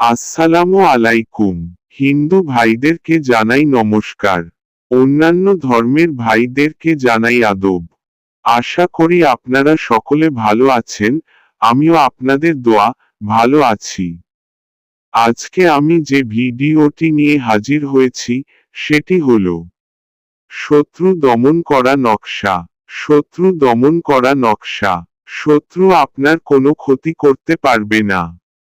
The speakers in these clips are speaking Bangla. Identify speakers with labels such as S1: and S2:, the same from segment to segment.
S1: আসসালামু আলাইকুম। হিন্দু ভাইদেরকে জানাই নমস্কার। অন্যান্য ধর্মের ভাইদেরকে জানাই আদব। আশা করি আপনারা সকলে ভালো আছেন, আমিও আপনাদের দোয়া, ভালো আছি। আজকে আমি যে ভিডিওটি নিয়ে হাজির হয়েছি, সেটি হল শত্রু দমন করা নকশা। শত্রু দমন করা নকশা। শত্রু আপনার কোনো ক্ষতি করতে পারবে না।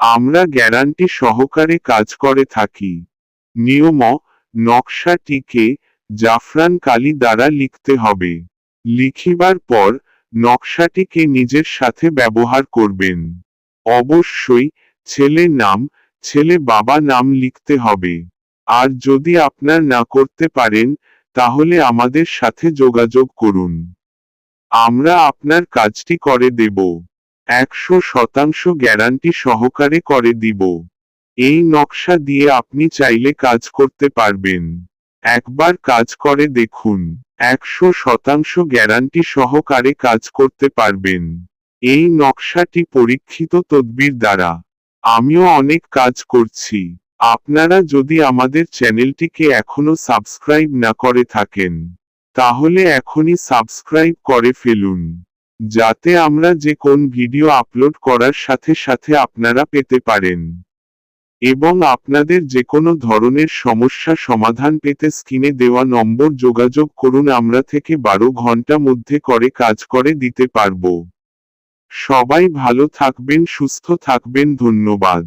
S1: আমরা গ্যারান্টি সহকারে কাজ করে থাকি। নিয়ম, নকশাটিকে জাফরান কালি দ্বারা লিখতে হবে। লিখিবার পর নকশাটিকে নিজের সাথে ব্যবহার করবেন। অবশ্যই ছেলে নাম, ছেলে বাবা নাম লিখতে হবে। আর যদি আপনার না করতে পারেন, তাহলে আমাদের সাথে যোগাযোগ করুন। আমরা আপনার কাজটি করে দেব। একশো শতাংশ গ্যারান্টি সহকারে করে দিব। এই নকশা দিয়ে আপনি চাইলে কাজ করতে পারবেন। একবার কাজ করে দেখুন, একশো শতাংশ গ্যারান্টি সহকারে কাজ করতে পারবেন। এই নকশাটি পরীক্ষিত তদবির দ্বারা। আমিও অনেক কাজ করছি। আপনারা যদি আমাদের চ্যানেলটিকে এখনও সাবস্ক্রাইব না করে থাকেন, তাহলে এখনই সাবস্ক্রাইব করে ফেলুন। যাতে আমরা যে কোন ভিডিও আপলোড করার সাথে সাথে আপনারা পেতে পারেন। এবং আপনাদের যে কোনো ধরনের সমস্যা সমাধান পেতে স্ক্রিনে দেওয়া নম্বর যোগাযোগ করুন, আমরা থেকে বারো ঘণ্টা মধ্যে করে কাজ করে দিতে পারব। সবাই ভালো থাকবেন, সুস্থ থাকবেন, ধন্যবাদ।